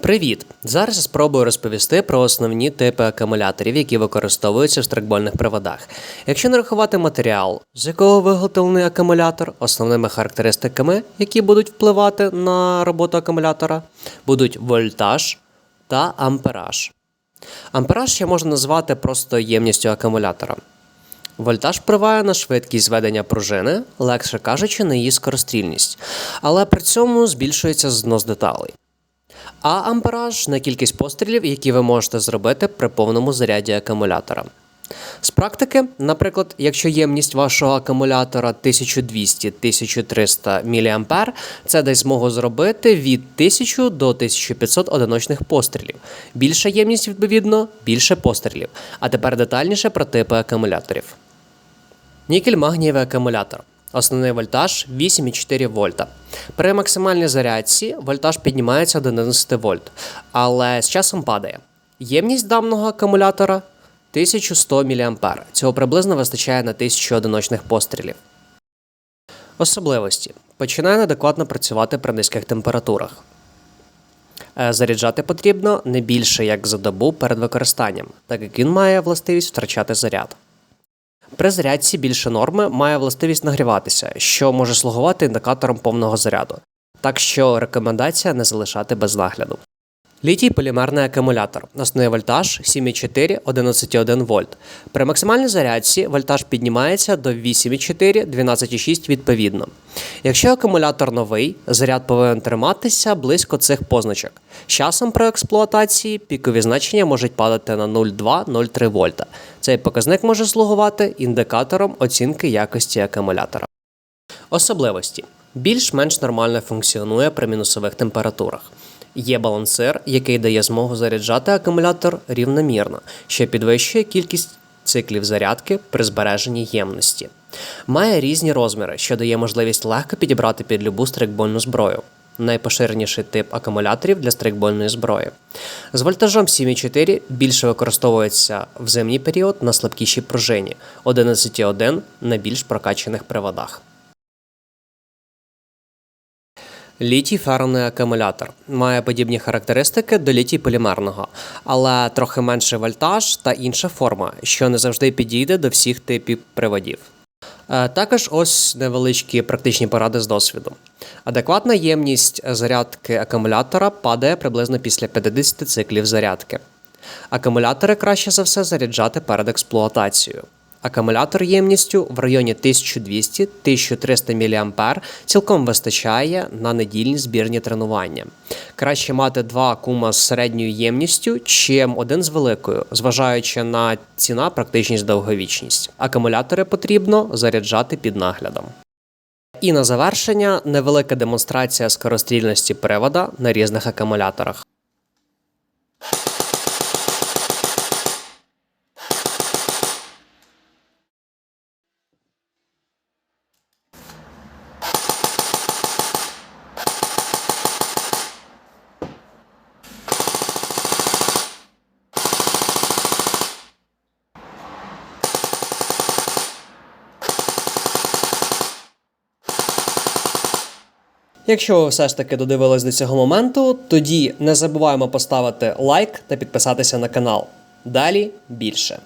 Привіт! Зараз спробую розповісти про основні типи акумуляторів, які використовуються в страйкбольних приводах. Якщо не рахувати матеріал, з якого виготовлений акумулятор, основними характеристиками, які будуть впливати на роботу акумулятора, будуть вольтаж та ампераж. Ампераж ще можна назвати просто ємністю акумулятора. Вольтаж впливає на швидкість зведення пружини, легше кажучи, на її скорострільність, але при цьому збільшується знос деталей. А ампераж на кількість пострілів, які ви можете зробити при повному заряді акумулятора. З практики, наприклад, якщо ємність вашого акумулятора 1200-1300 мА, це дасть змогу зробити від 1000 до 1500 одиночних пострілів. Більша ємність, відповідно, більше пострілів. А тепер детальніше про типи акумуляторів. Нікель-магнієвий акумулятор. Основний вольтаж 8,4 вольта. При максимальній зарядці вольтаж піднімається до 11 вольт, але з часом падає. Ємність даного акумулятора 1100 мА. Цього приблизно вистачає на 1000 одиночних пострілів. Особливості починає неадекватно працювати при низьких температурах. Е, Заряджати потрібно не більше як за добу перед використанням, так як він має властивість втрачати заряд. При зарядці більше норми має властивість нагріватися, що може слугувати індикатором повного заряду. Так що рекомендація не залишати без нагляду. Літій полімерний акумулятор. Основний вольтаж 7,4 11,1 вольт. При максимальній зарядці вольтаж піднімається до 8,4 12,6 відповідно. Якщо акумулятор новий, заряд повинен триматися близько цих позначок. З часом при експлуатації пікові значення можуть падати на 0,2-0,3 вольта. Цей показник може слугувати індикатором оцінки якості акумулятора. Особливості більш-менш нормально функціонує при мінусових температурах. Є балансир, який дає змогу заряджати акумулятор рівномірно, що підвищує кількість циклів зарядки при збереженні ємності. Має різні розміри, що дає можливість легко підібрати під любу стрейкбольну зброю. Найпоширеніший тип акумуляторів для стрейкбольної зброї. З вольтажом 7,4 більше використовується в зимній період на слабкішій пружині, 11,1 на більш прокачаних приводах. Літій ферромний акумулятор має подібні характеристики до літій полімерного, але трохи менший вольтаж та інша форма, що не завжди підійде до всіх типів приводів. Е, Також ось невеличкі практичні поради з досвіду. Адекватна ємність зарядки акумулятора падає приблизно після 50 циклів зарядки. Акумулятори краще за все заряджати перед експлуатацією. Акумулятор ємністю в районі 1200-1300 мА цілком вистачає на недільні збірні тренування. Краще мати два кума з середньою ємністю, чим один з великою, зважаючи на ціна, практичність, довговічність. Акумулятори потрібно заряджати під наглядом. І на завершення невелика демонстрація скорострільності привода на різних акумуляторах. Якщо ви все ж таки додивились до цього моменту, тоді не забуваємо поставити лайк та підписатися на канал. Далі більше.